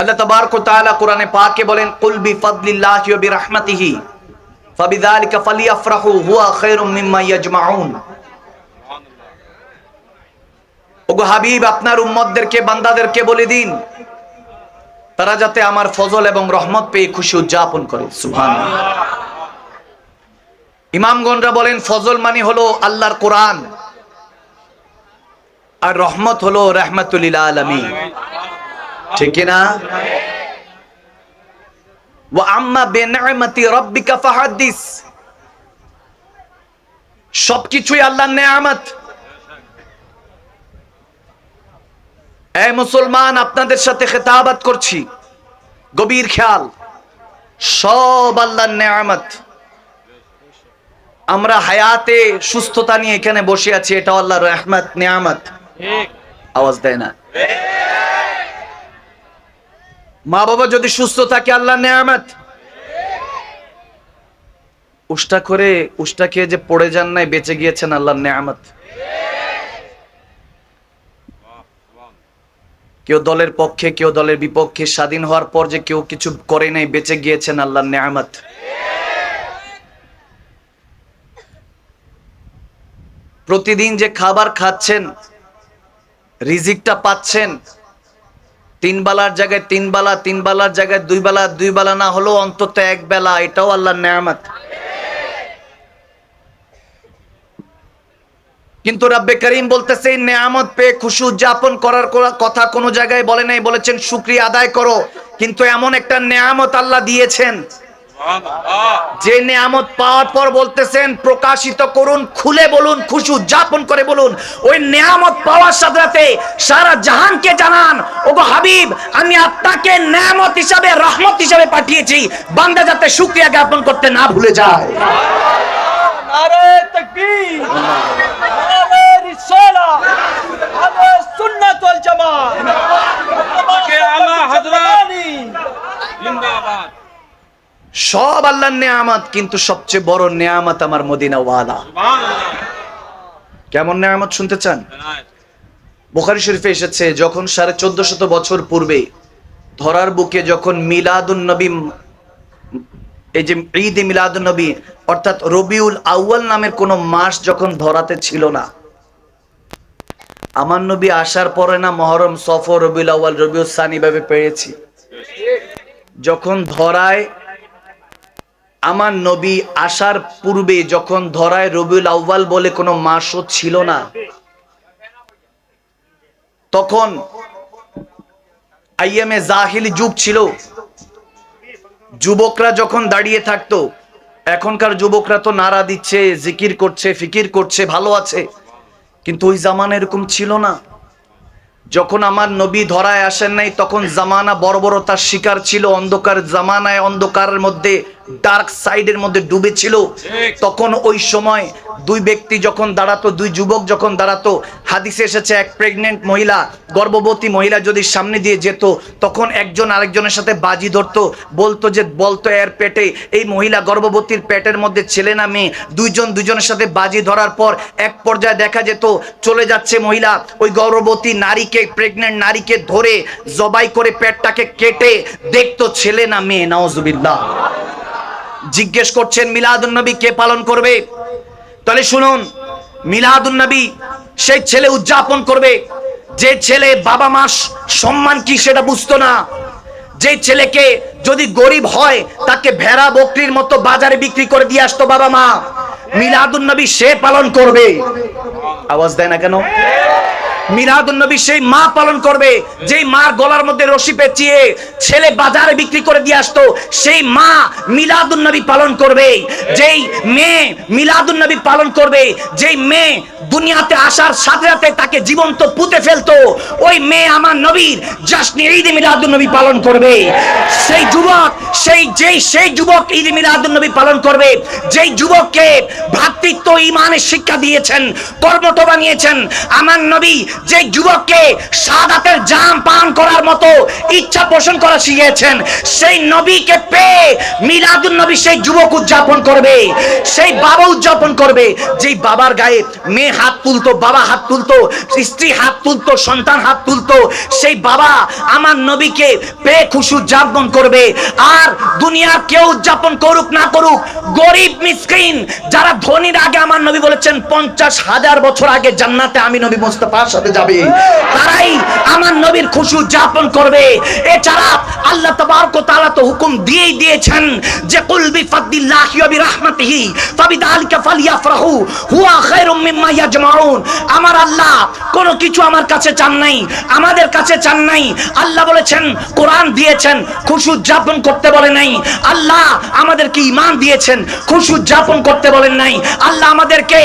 আল্লাহ তাবারক তাআলা কোরআনে পাকে বলেন, কুল বিফাদলিল্লাহি ওয়া বিরাহমাতিহি, ফাবিযালিকা ফালিয়াফরাহু, হুয়া খায়রুম মিম্মা ইয়াজমাউন। ওগো হাবিব, আপনার উম্মতদেরকে, বান্দাদেরকে বলে দিন, তারা যাতে আমার ফজল এবং রহমত পেয়ে খুশি উদযাপন করে। সুবহানাল্লাহ। ইমামগণরা বলেন, ফজল মানে হলো আল্লাহর কোরআন, আর রহমত হলো রহমাতুল আলামিন। ঠিক না আম্মা রাব্বিকা সবকিছুই আল্লাহর নেয়ামত। এই মুসলমান আপনাদের সাথে খেতাবাত করছি। গভীর খেয়াল। সব আল্লাহর নেয়ামত। আমরা হায়াতে সুস্থতা নিয়ে এখানে বসে আছি এটা আল্লাহর রহমত নেয়ামত। আওয়াজ দেয় না। মা বাবা যদি সুস্থ থাকে আল্লাহ নেয়ামত। উষ্টা করে উষ্টা খেয়ে যে পড়ে যান নাই, বেঁচে গিয়েছেন আল্লাহর নেয়ামত। কেউ দলের পক্ষে, কেউ দলের বিপক্ষে, স্বাধীন হওয়ার পর যে কেউ কিছু করে নাই, বেঁচে গিয়েছেন আল্লাহ নেয়ামত। প্রতিদিন যে খাবার খাচ্ছেন, রিজিকটা পাচ্ছেন তিন বেলার জায়গায় তিন বেলা, তিন বেলার জায়গায় দুই বেলা দুই বেলা না হলেও অন্তত এক বেলা, এটাও আল্লাহর নেয়ামত। কিন্তু রাব্বে করিম বলতেছে, নেয়ামত পেয়ে খুশি উদযাপন করার কথা কোনো জায়গায় বলে নাই, বলেছেন, শুক্রিয়া আদায় করো। কিন্তু এমন একটা নেয়ামত আল্লাহ দিয়েছেন। যে নেয়ামত পাওয়ার পর বলতেছেন প্রকাশিত করুন খুলে বলুন খুশি উদযাপন করে বলুন। ওই নেয়ামত পাওয়ার সাথে সাথে সারা জাহানকে জানান ওগো হাবিব আমি আপনাকে নেয়ামত হিসাবে রহমত হিসাবে পাঠিয়েছি। বান্দা যাতে শুক্রিয়া জ্ঞাপন করতে না ভুলে যায়। নারে তকবীর নারে রিসালা নারে সুন্নাত ওয়াল জামাত। সব আল্লাহর নেয়ামত, কিন্তু সবচেয়ে বড় নেয়ামত আমার মদিনা ওয়ালা কেমন নেয়ামত শুনতে চান? বুখারী শরীফে এসেছে, যখন সাড়ে চোদ্দ শত বছর পূর্বে ধরার বুকে যখন মিলাদুন নবী, এই যে ঈদ মিলাদুন নবী, অর্থাৎ রবিউল আউয়াল নামের কোন মাস যখন ধরাতে ছিল না, আমার নবী আসার পরে না মহরম, সফর, রবিউল আউয়াল, রবিউল সানি ভাবে পেয়েছি। যখন ধরায় আমার নবী আসার পূর্বে যখন ধরায় রবিউল আউয়াল বলে কোনো মাসও ছিল না, তখন আইএমএ জাহিলি যুগ ছিল। যুবকরা যখন দাঁড়িয়ে থাকতো, এখনকার যুবকরা তো নারা দিচ্ছে, জিকির করছে, ফিকির করছে, ভালো আছে। কিন্তু ওই জামানা এরকম ছিল না। যখন আমার নবী ধরায় আসেন নাই, তখন জামানা বর্বরতার শিকার ছিল। অন্ধকার জামানায় অন্ধকারের মধ্যে ডার্ক সাইডের মধ্যে ডুবে ছিল তখন ওই সময় দুই ব্যক্তি যখন দাঁড়াতো দুই যুবক যখন দাঁড়াতো হাদিসে এসেছে এক প্রেগনেন্ট মহিলা গর্ভবতী মহিলা যদি সামনে দিয়ে যেত তখন একজন আরেকজনের সাথে বাজি ধরতো বলতো যে বলতো এর পেটে। এই মহিলা গর্ভবতীর পেটের মধ্যে ছেলে না মেয়ে দুইজন দুজনের সাথে বাজি ধরার পর এক পর্যায়ে দেখা যেত চলে যাচ্ছে মহিলা ওই গর্ভবতী নারীকে প্রেগনেন্ট নারীকে ধরে জবাই করে পেটটাকে কেটে দেখতো ছেলে না মেয়ে নওয়াজুবিল্লাহ জিজ্ঞেস করছেন, মিলাদুন নবী কে পালন করবে? তাহলে শুনুন, মিলাদুন নবী সেই ছেলে উদযাপন করবে। যে ছেলে বাবা মা সম্মান কি সেটা বুঝতো না। যে ছেলেকে যদি গরিব হয়, তাকে ভেড়া বকরির মতো বাজারে বিক্রি করে দিয়ে আসতো বাবা মা। মিলাদুন নবী সে পালন করবে। আওয়াজ দেয় না কেন? মিলাদুন নবী সেই মা পালন করবে, যেই মার গলার মধ্যে রশি পেঁচিয়ে ছেলে বাজারে বিক্রি করে দিয়ে আসতো, সেই মা মিলাদুলনবী পালন করবে, যেই মেয়ে মিলাদুলনবী পালন করবে, যেই মেয়ে দুনিয়াতে আসার সাথে সাথে তাকে জীবন্ত পুঁতে ফেলতো। ওই মেয়ে আমার নবীর জাসনি ঈদ মিলাদুন নবী পালন করবে। সেই যুবক, সেই যেই, সেই যুবক ঈদ মিলাদুন নবী পালন করবে, যেই যুবককে ভ্রাতৃত্ব ইমানের শিক্ষা দিয়েছেন, কর্মঠ বানিয়েছেন, আমার নবী যে যুবককে সাদাতের জাম পান করার মতো ইচ্ছা পোষণ করা শিখিয়েছেন, সেই নবীকে পেয়ে মিলাদুন নবী সেই যুবক উদযাপন করবে, সেই বাবা উদযাপন করবে, যেই বাবার গায়ে মেয়ে হাত তুলতো, বাবা হাত তুলতো, স্ত্রী হাত তুলতো, সন্তান হাত তুলতো, সেই বাবা আমার নবীকে পেয়ে খুশি উদযাপন করবে। আর দুনিয়ার কেউ উদযাপন করুক না করুক, গরিব, মিসকিন, যারা ধনীর আগে আমার নবী বলেছেন, পঞ্চাশ হাজার বছর আগে জান্নাতে আমি নবী মোস্তফার সাথে যাবে। তারাই আমার নবীর খুশি উদযাপন করবে। এছাড়া আল্লাহ তাবারক তাআলা তো হুকুম দিয়েই দিয়েছেন যে, কুল বিফাদলিল্লাহি ওয়া বিরহমাতিহি ফাবিযালিকা ফালইফরাহু হুয়া খায়রুম মিম্মা ইয়াজমাউন আমার আল্লাহ কোনো কিছু আমার কাছে চান নাই, আমাদের কাছে চান নাই। আল্লাহ বলেছেন, কোরআন দিয়েছেন, খুশি উদযাপন করতে বলে নাই। আল্লাহ আমাদেরকে ঈমান দিয়েছেন উদযাপন করতে বলেন নাই। আল্লাহ আমাদেরকে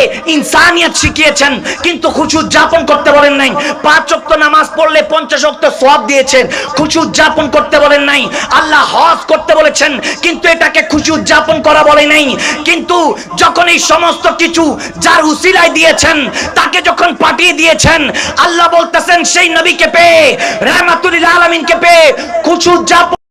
শিখিয়েছেন, কিন্তু উদযাপন করতে বলেন নাই। পাঁচ ওয়াক্ত নামাজ পড়লে পঞ্চাশ ওয়াক্ত সওয়াব দিয়েছেন, খুশি উদযাপন করতে বলেন নাই। আল্লাহ হজ করতে বলেছেন, কিন্তু এটাকে খুশি উদযাপন করা বলে নাই। কিন্তু যখন এই সমস্ত কিছু যার উসিলায় দিয়েছেন তাকে যখন পাঠিয়ে দিয়েছেন আল্লাহ বলতেছেন সেই নবীকে পেয়ে রহমাতুল আলমিনকে পেয়ে কুচুর উদযাপন